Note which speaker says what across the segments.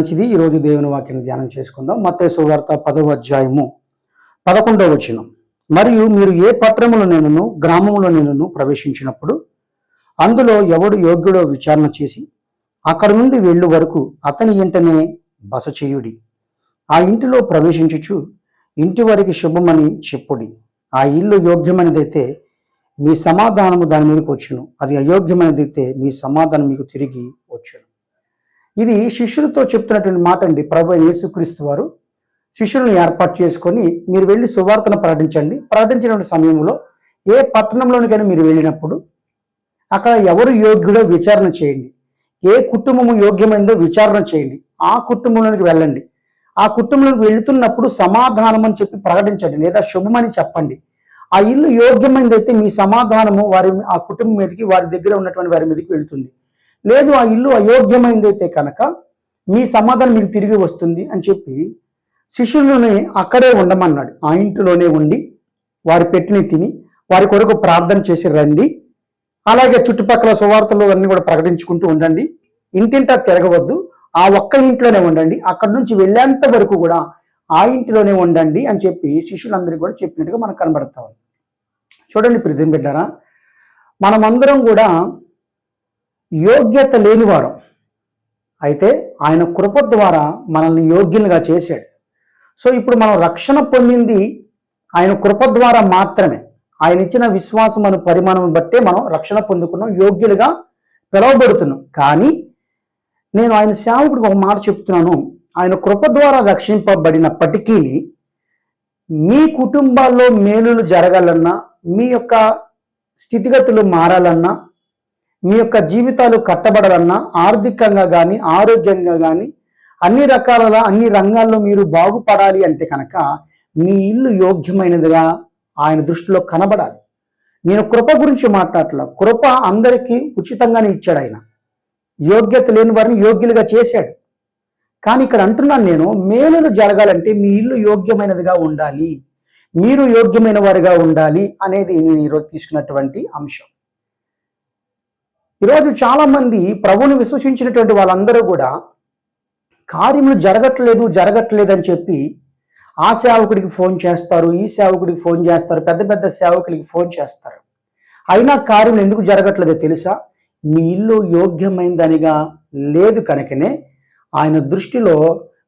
Speaker 1: మంచిది. ఈరోజు దేవుని వాక్యం ధ్యానం చేసుకుందాం. మత్తే సువార్త పదవ అధ్యాయము పదకొండవ వచనం. మరియు మీరు ఏ పట్టణములో నేను గ్రామంలో నేను ప్రవేశించినప్పుడు అందులో ఎవడు యోగ్యుడో విచారణ చేసి అక్కడ నుండి వెళ్ళు వరకు అతని ఇంటనే బస చేయుడి. ఆ ఇంటిలో ప్రవేశించుచు ఇంటి వారికి శుభమని చెప్పుడి. ఆ ఇల్లు యోగ్యమైనదైతే మీ సమాధానము దాని మీదకి వచ్చును. అది అయోగ్యమైనదైతే మీ సమాధానం మీకు తిరిగి వచ్చును. ఇది శిష్యులతో చెప్తున్నటువంటి మాట అండి ప్రభు యేసుక్రీస్తు వారు శిష్యులను ఏర్పాటు చేసుకొని మీరు వెళ్ళి సువార్తను ప్రకటించండి. ప్రకటించిన సమయంలో ఏ పట్టణంలోనికైనా మీరు వెళ్ళినప్పుడు అక్కడ ఎవరు యోగ్యుడో విచారణ చేయండి. ఏ కుటుంబము యోగ్యమైందో విచారణ చేయండి. ఆ కుటుంబంలోనికి వెళ్ళండి. ఆ కుటుంబంలోకి వెళుతున్నప్పుడు సమాధానం అని చెప్పి ప్రకటించండి లేదా శుభమని చెప్పండి. ఆ ఇల్లు యోగ్యమైనదైతే మీ సమాధానము వారి ఆ కుటుంబం మీదకి వారి దగ్గర ఉన్నటువంటి వారి మీదకి వెళుతుంది. లేదు ఆ ఇల్లు అయోగ్యమైనదైతే కనుక మీ సమాధానం మీకు తిరిగి వస్తుంది అని చెప్పి శిష్యులని అక్కడే ఉండమన్నాడు. ఆ ఇంటిలోనే ఉండి వారి పెట్టిని తిని వారి కొరకు ప్రార్థన చేసి రండి. అలాగే చుట్టుపక్కల సువార్తలు అన్నీ కూడా ప్రకటించుకుంటూ ఉండండి. ఇంటింటా తిరగవద్దు. ఆ ఒక్క ఇంట్లోనే ఉండండి. అక్కడి నుంచి వెళ్ళేంత వరకు కూడా ఆ ఇంటిలోనే ఉండండి అని చెప్పి శిష్యులందరికీ కూడా చెప్పినట్టుగా మనకు కనబడతా ఉంది. చూడండి ప్రతిం బిడ్డారా మనమందరం కూడా యోగ్యత లేనివారం అయితే ఆయన కృప ద్వారా మనల్ని యోగ్యులుగా చేశాడు. సో ఇప్పుడు మనం రక్షణ పొందింది ఆయన కృప ద్వారా మాత్రమే. ఆయన ఇచ్చిన విశ్వాసం అను పరిమాణం బట్టే మనం రక్షణ పొందుకున్నాం యోగ్యులుగా పిలువబడుతున్నాం. కానీ నేను ఆయన సేవకుడికి ఒక మాట చెప్తున్నాను. ఆయన కృప ద్వారా రక్షింపబడినప్పటికీ మీ కుటుంబాల్లో మేలులు జరగాలన్నా మీ యొక్క స్థితిగతులు మారాలన్నా మీ యొక్క జీవితాలు కట్టబడాలన్నా ఆర్థికంగా కానీ ఆరోగ్యంగా కానీ అన్ని రకాల అన్ని రంగాల్లో మీరు బాగుపడాలి అంటే కనుక మీ ఇల్లు యోగ్యమైనదిగా ఆయన దృష్టిలో కనబడాలి. నేను కృప గురించి మాట్లాడలా కృప అందరికీ ఉచితంగానే ఇచ్చాడు ఆయన. యోగ్యత లేని వారిని యోగ్యులుగా చేశాడు. కానీ ఇక్కడ అంటున్నాను నేను మేలులు జరగాలంటే మీ ఇల్లు యోగ్యమైనదిగా ఉండాలి. మీరు యోగ్యమైన వారిగా ఉండాలి అనేది నేను ఈరోజు తీసుకున్నటువంటి అంశం. ఈరోజు చాలామంది ప్రభువుని విశ్వసించినటువంటి వాళ్ళందరూ కూడా కార్యములు జరగట్లేదు జరగట్లేదు అని చెప్పి ఆ సేవకుడికి ఫోన్ చేస్తారు ఈ సేవకుడికి ఫోన్ చేస్తారు పెద్ద పెద్ద సేవకుడికి ఫోన్ చేస్తారు. అయినా కార్యం ఎందుకు జరగట్లేదో తెలుసా? మీ ఇల్లు యోగ్యమైందనిగా లేదు కనుకనే ఆయన దృష్టిలో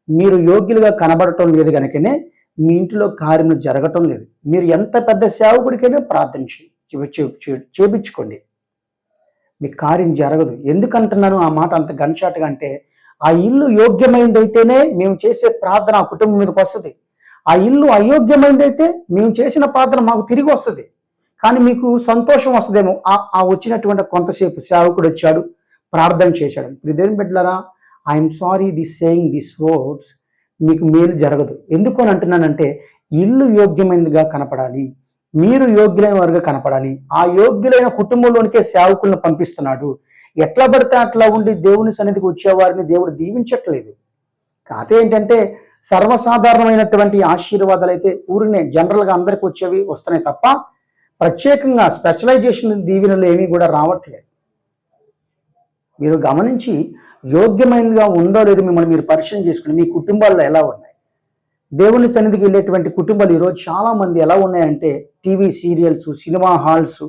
Speaker 1: మీరు యోగ్యులుగా కనబడటం లేదు కనుకనే మీ ఇంటిలో కార్యములు జరగటం లేదు. మీరు ఎంత పెద్ద సేవకుడికైనా ప్రార్థన చే చేపించుకోండి. మీ కార్యం జరగదు. ఎందుకంటున్నాను? ఆ మాట అంత గన్షాట్గా అంటే ఆ ఇల్లు యోగ్యమైందైతేనే మేము చేసే ప్రార్థన ఆ కుటుంబం మీదకి వస్తుంది. ఆ ఇల్లు అయోగ్యమైందైతే మేము చేసిన ప్రార్థన మాకు తిరిగి వస్తుంది. కానీ మీకు సంతోషం వస్తుందేమో. ఆ ఆ వచ్చినటువంటి కొంతసేపు సేవకుడు వచ్చాడు ప్రార్థన చేశాడు. ఇదేం బిడ్డలరా I'm sorry this saying this words మీకు మేలు జరగదు. ఎందుకు అని అంటున్నానంటే ఇల్లు యోగ్యమైనదిగా కనపడాలి. మీరు యోగ్యులైన వారుగా కనపడాలి. ఆ యోగ్యులైన కుటుంబంలోనికే సేవకులను పంపిస్తున్నాడు. ఎట్లా పడితే అట్లా ఉండి దేవుని సన్నిధికి వచ్చేవారిని దేవుడు దీవించట్లేదు. కాకపోతే ఏంటంటే సర్వసాధారణమైనటువంటి ఆశీర్వాదాలు అయితే ఊరినే జనరల్గా అందరికి వచ్చేవి వస్తున్నాయి తప్ప ప్రత్యేకంగా స్పెషలైజేషన్ దీవెనలు ఏమీ కూడా రావట్లేదు. మీరు గమనించి యోగ్యమైనదిగా ఉందో లేదో మిమ్మల్ని మీరు పరిశీలన చేసుకుని మీ కుటుంబాల్లో ఎలా ఉంది? దేవుని సన్నిధికి వెళ్ళేటువంటి కుటుంబాలు ఈరోజు చాలామంది ఎలా ఉన్నాయంటే టీవీ సీరియల్స్ సినిమా హాల్స్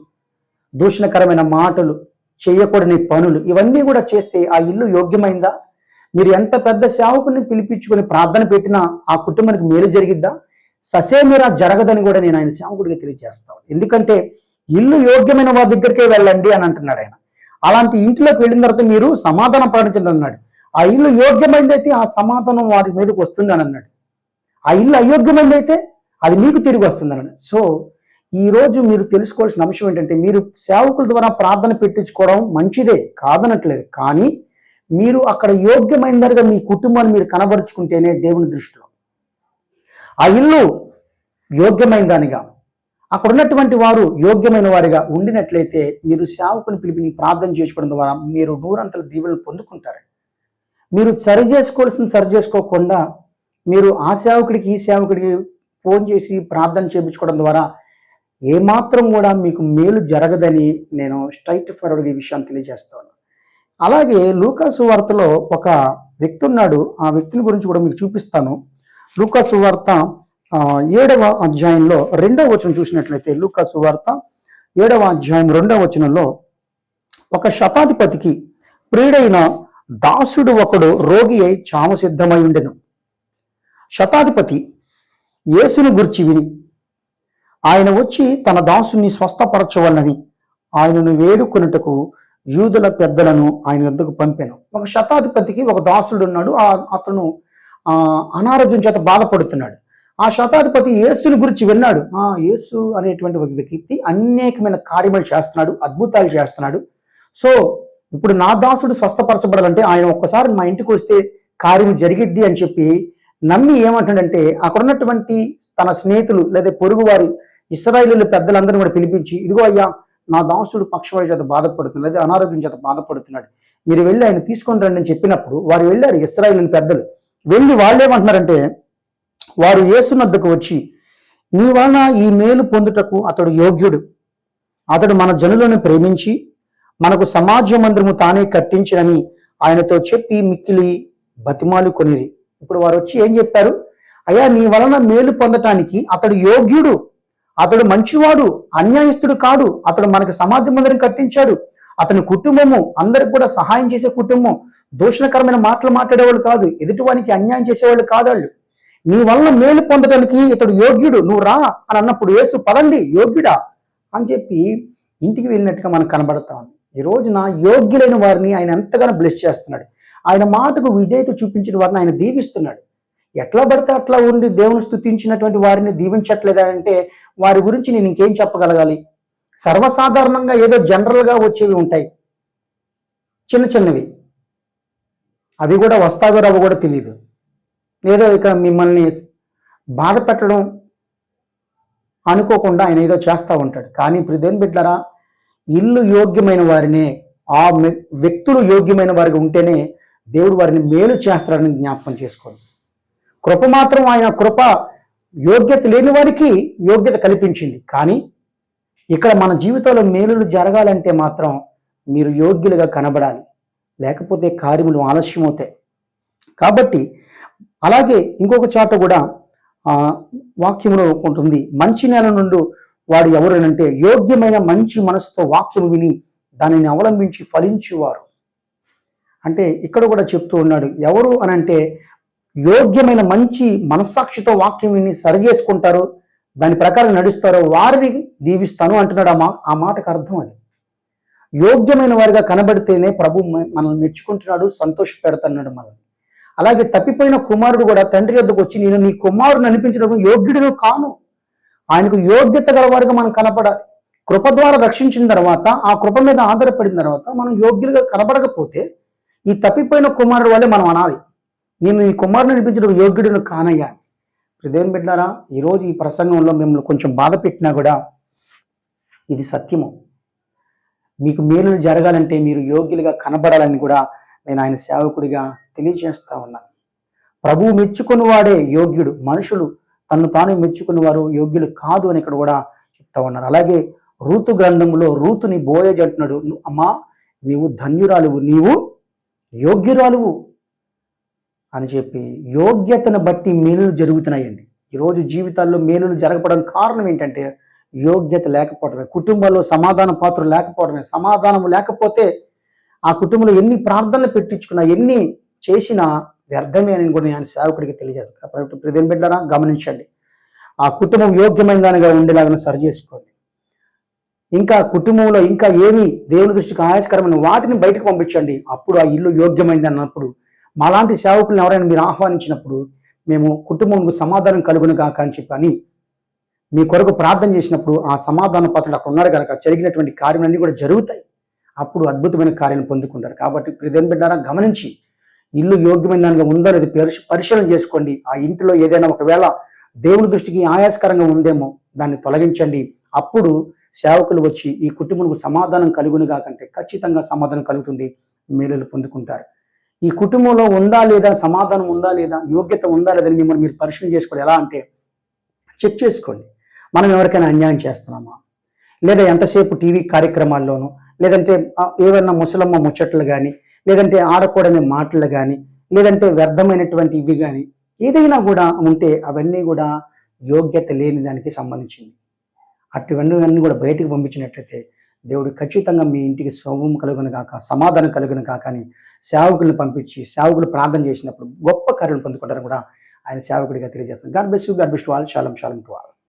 Speaker 1: దూషణకరమైన మాటలు చేయకూడని పనులు ఇవన్నీ కూడా చేస్తే ఆ ఇల్లు యోగ్యమైందా? మీరు ఎంత పెద్ద సేవకుని పిలిపించుకొని ప్రార్థన పెట్టినా ఆ కుటుంబానికి మేలు జరిగిద్దా? ససేమిరా జరగదని కూడా నేను ఆయన సేవకుడికి తెలియజేస్తాను. ఎందుకంటే ఇల్లు యోగ్యమైన వారి దగ్గరికే వెళ్ళండి అని అంటున్నాడు ఆయన. అలాంటి ఇంట్లోకి వెళ్ళిన తర్వాత మీరు సమాధానం ప్రకటించండి అన్నాడు. ఆ ఇల్లు యోగ్యమైందైతే ఆ సమాధానం వారి మీదకి వస్తుంది అని అన్నాడు. ఆ ఇల్లు అయోగ్యమైందైతే అది మీకు తిరిగి వస్తుందనని సో ఈ రోజు మీరు తెలుసుకోవాల్సిన అంశం ఏంటంటే మీరు సేవకుల ద్వారా ప్రార్థన పెట్టించుకోవడం మంచిదే కాదనట్లేదు. కానీ మీరు అక్కడ యోగ్యమైనదిగా మీ కుటుంబాన్ని మీరు కనబరుచుకుంటేనే దేవుని దృష్టిలో. ఆ ఇల్లు యోగ్యమైన దానిగా అక్కడ ఉన్నటువంటి వారు యోగ్యమైన వారిగా ఉండినట్లయితే మీరు సేవకుని పిలిపి ప్రార్థన చేసుకోవడం ద్వారా మీరు నూరంతల దీవులను పొందుకుంటారు. మీరు సరి చేసుకోవాల్సింది సరి చేసుకోకుండా మీరు ఆ సేవకుడికి ఈ సేవకుడికి ఫోన్ చేసి ప్రార్థన చేయించుకోవడం ద్వారా ఏమాత్రం కూడా మీకు మేలు జరగదని నేను స్ట్రైట్ ఫార్వర్డ్ ఈ విషయాన్ని తెలియజేస్తాను. అలాగే లూకాసు వార్తలో ఒక వ్యక్తి ఉన్నాడు. ఆ వ్యక్తిని గురించి కూడా మీకు చూపిస్తాను. లూకాసు వార్త ఏడవ అధ్యాయంలో రెండవ వచనం చూసినట్లయితే లూకాసు వార్త ఏడవ అధ్యాయం రెండవ వచనంలో ఒక శతాధిపతికి ప్రియుడైన దాసుడు ఒకడు రోగి అయి చామ సిద్ధమై ఉండెను. శతాధిపతి యేసును గురించి విని ఆయన వచ్చి తన దాసుని స్వస్థపరచవలనని ఆయనను వేడుకొనుటకు యూదుల పెద్దలను ఆయన వద్దకు పంపాను. ఒక శతాధిపతికి ఒక దాసుడు ఉన్నాడు. ఆ అతను అనారోగ్యం చేత బాధపడుతున్నాడు. ఆ శతాధిపతి యేసుని గురించి విన్నాడు. ఆ యేసు అనేటువంటి ఒక వ్యక్తి అనేకమైన కార్యములు చేస్తున్నాడు అద్భుతాలు చేస్తున్నాడు. సో ఇప్పుడు నా దాసుడు స్వస్థపరచబడాలంటే ఆయన ఒక్కసారి మా ఇంటికి వస్తే కార్యం జరిగిద్ది అని చెప్పి నమ్మి ఏమంటాడంటే అక్కడ ఉన్నటువంటి తన స్నేహితులు లేదా పొరుగు వారి ఇస్రాయిలు పెద్దలందరినీ కూడా పిలిపించి ఇదిగో అయ్యా నా దాసుడు పక్షవాడి చేత బాధపడుతున్నాడు లేదా అనారోగ్యం చేత బాధపడుతున్నాడు. మీరు వెళ్ళి ఆయన తీసుకొని రండి అని చెప్పినప్పుడు వారు వెళ్ళారు ఇస్రాయిలు పెద్దలు. వెళ్ళి వాళ్ళు ఏమంటున్నారంటే వారు యేసునద్దకు వచ్చి నీ వలన ఈ మేలు పొందుటకు అతడు యోగ్యుడు. అతడు మన జనులను ప్రేమించి మనకు సమాజ మందిరము తానే కట్టించినని ఆయనతో చెప్పి మిక్కిలి బతిమాలు కొనిరి ఇప్పుడు వారు వచ్చి ఏం చెప్పారు? అయ్యా నీ వలన మేలు పొందటానికి అతడు యోగ్యుడు అతడు మంచివాడు అన్యాయస్తుడు కాడు. అతడు మనకు సమాజ మందిరం కట్టించాడు. అతని కుటుంబము అందరికి కూడా సహాయం చేసే కుటుంబం. దూషణకరమైన మాటలు మాట్లాడేవాళ్ళు కాదు. ఎదుటివానికి అన్యాయం చేసేవాళ్ళు కాదు వాళ్ళు నీ వలన మేలు పొందడానికి ఇతడు యోగ్యుడు. నువ్వు రా అని అన్నప్పుడు యేసు పదండి యోగ్యుడా అని చెప్పి ఇంటికి వెళ్ళినట్టుగా మనకు కనబడతా ఉంది. ఈ రోజున యోగ్యులైన వారిని ఆయన ఎంతగానో బ్లెస్ చేస్తున్నాడు. ఆయన మాటకు విధేయత చూపించిన వారిని ఆయన దీవిస్తున్నాడు. ఎట్లా పడితే అట్లా ఉండి దేవుని స్థుతించినటువంటి వారిని దీవించట్లేదా అంటే వారి గురించి నేను ఇంకేం చెప్పగలగాలి? సర్వసాధారణంగా ఏదో జనరల్గా వచ్చేవి ఉంటాయి. చిన్న చిన్నవి. అవి కూడా వస్తావో రావో కూడా తెలియదు ఏదో ఇక మిమ్మల్ని బాధ పెట్టడం అనుకోకుండా ఆయన ఏదో చేస్తూ ఉంటాడు. కానీ ఇప్పుడు దేని బిడ్డరా ఇల్లు యోగ్యమైన వారినే ఆ వ్యక్తులు యోగ్యమైన వారికి ఉంటేనే దేవుడు వారిని మేలు చేస్తాడని జ్ఞాపకం చేసుకోండి. కృప మాత్రం ఆయన కృప యోగ్యత లేని వారికి యోగ్యత కల్పించింది. కానీ ఇక్కడ మన జీవితంలో మేలులు జరగాలంటే మాత్రం మీరు యోగ్యులుగా కనబడాలి. లేకపోతే కార్యములు ఆలస్యం అవుతాయి కాబట్టి అలాగే ఇంకొక చాట కూడా వాక్యములో ఉంటుంది. మంచి నేల నుండి వాడు ఎవరనంటే యోగ్యమైన మంచి మనసుతో వాక్యము విని దానిని అవలంబించి ఫలించువారు. అంటే ఇక్కడ కూడా చెప్తూ ఉన్నాడు ఎవరు అని అంటే యోగ్యమైన మంచి మనస్సాక్షితో వాక్యం విని సరి చేసుకుంటారు దాని ప్రకారం నడుస్తారో వారిని దీవిస్తాను అంటున్నాడు ఆ మా ఆ మాటకు అర్థం అది. యోగ్యమైన వారిగా కనబడితేనే ప్రభు మనల్ని మెచ్చుకుంటున్నాడు సంతోష పెడుతున్నాడు మనల్ని. అలాగే తప్పిపోయిన కుమారుడు కూడా తండ్రి వద్దకు వచ్చి నేను నీ కుమారుని అనిపించడం యోగ్యుడు కాను. ఆయనకు యోగ్యత గలవారుగా మనం కనపడాలి. కృప ద్వారా రక్షించిన తర్వాత ఆ కృప మీద ఆధారపడిన తర్వాత మనం యోగ్యులుగా కనబడకపోతే ఈ తప్పిపోయిన కుమారుడు వల్లే మనం అనాలి. నేను ఈ కుమారుని అనిపించడం యోగ్యుడును కానయ్యా. హృదయం బిడ్డారా ఈరోజు ఈ ప్రసంగంలో మిమ్మల్ని కొంచెం బాధ పెట్టినా కూడా ఇది సత్యము. మీకు మేలులు జరగాలంటే మీరు యోగ్యులుగా కనబడాలని కూడా నేను ఆయన సేవకుడిగా తెలియజేస్తా ఉన్నాను ప్రభువు మెచ్చుకున్నవాడే యోగ్యుడు మనుషులు తను తాను మెచ్చుకున్నవారు యోగ్యులు కాదు అని ఇక్కడ కూడా చెప్తా ఉన్నారు. అలాగే రూతు గ్రంథంలో రూతుని బోయజ్ అంటున్నాడు అమ్మా నీవు ధన్యురాలు నీవు యోగ్యురాలువు అని చెప్పి యోగ్యతను బట్టి మేలులు జరుగుతున్నాయండి. ఈరోజు జీవితాల్లో మేలులు జరగపడం కారణం ఏంటంటే యోగ్యత లేకపోవడమే కుటుంబంలో సమాధాన పాత్ర లేకపోవడమే. సమాధానం లేకపోతే ఆ కుటుంబంలో ఎన్ని ప్రార్థనలు పెట్టించుకున్నా ఎన్ని చేసినా వ్యర్థమే అని కూడా నేను సేవకుడికి తెలియజేస్తాను. కాబట్టి బిడ్డరా గమనించండి. ఆ కుటుంబం యోగ్యమైన దానిగా ఉండేలాగా సరి చేసుకోండి. ఇంకా కుటుంబంలో ఇంకా ఏమి దేవుని దృష్టికి ఆయాస్కరమైన వాటిని బయటకు పంపించండి. అప్పుడు ఆ ఇల్లు యోగ్యమైంది అన్నప్పుడు మాలాంటి సేవకులను ఎవరైనా మీరు ఆహ్వానించినప్పుడు మేము కుటుంబంకు సమాధానం కలుగును కాక అని చెప్పి అని మీ కొరకు ప్రార్థన చేసినప్పుడు ఆ సమాధాన పాత్రలు అక్కడ ఉన్నారు కనుక జరిగినటువంటి కార్యములన్నీ కూడా జరుగుతాయి. అప్పుడు అద్భుతమైన కార్యాలను పొందుకుంటారు. కాబట్టి ప్రతిదిన బిడ్డారా గమనించి ఇల్లు యోగ్యమైన దానిగా ఉందో అనేది పరిశీలన చేసుకోండి. ఆ ఇంటిలో ఏదైనా ఒకవేళ దేవుని దృష్టికి ఆయాస్కరంగా ఉందేమో దాన్ని తొలగించండి. అప్పుడు సేవకులు వచ్చి ఈ కుటుంబంకు సమాధానం కలుగునుగా కంటే ఖచ్చితంగా సమాధానం కలుగుతుంది. మేలులు పొందుకుంటారు. ఈ కుటుంబంలో ఉందా లేదా సమాధానం ఉందా లేదా యోగ్యత ఉందా లేదని మిమ్మల్ని మీరు పరిశీలన చేసుకోవాలి. ఎలా అంటే చెక్ చేసుకోండి. మనం ఎవరికైనా అన్యాయం చేస్తున్నామా? లేదా ఎంతసేపు టీవీ కార్యక్రమాల్లోనూ లేదంటే ఏవైనా ముసలమ్మ ముచ్చట్లు కానీ లేదంటే ఆడకూడని మాటలు కానీ లేదంటే వ్యర్థమైనటువంటి ఇవి కానీ ఏదైనా కూడా ఉంటే అవన్నీ కూడా యోగ్యత లేని దానికి సంబంధించింది. అటువన్నీ అన్నీ కూడా బయటికి పంపించినట్లయితే దేవుడు ఖచ్చితంగా మీ ఇంటికి శోభం కలుగును కాక సమాధానం కలుగును కాక అని సేవకులను పంపించి సేవకులు ప్రార్థన చేసినప్పుడు గొప్ప కార్యం పొందుకుంటారని కూడా ఆయన సేవకుడిగా తెలియజేస్తారు గాడ్ బెస్ యూ గాడ్ బెస్ట్ వాళ్ళు శాలం శాలం టు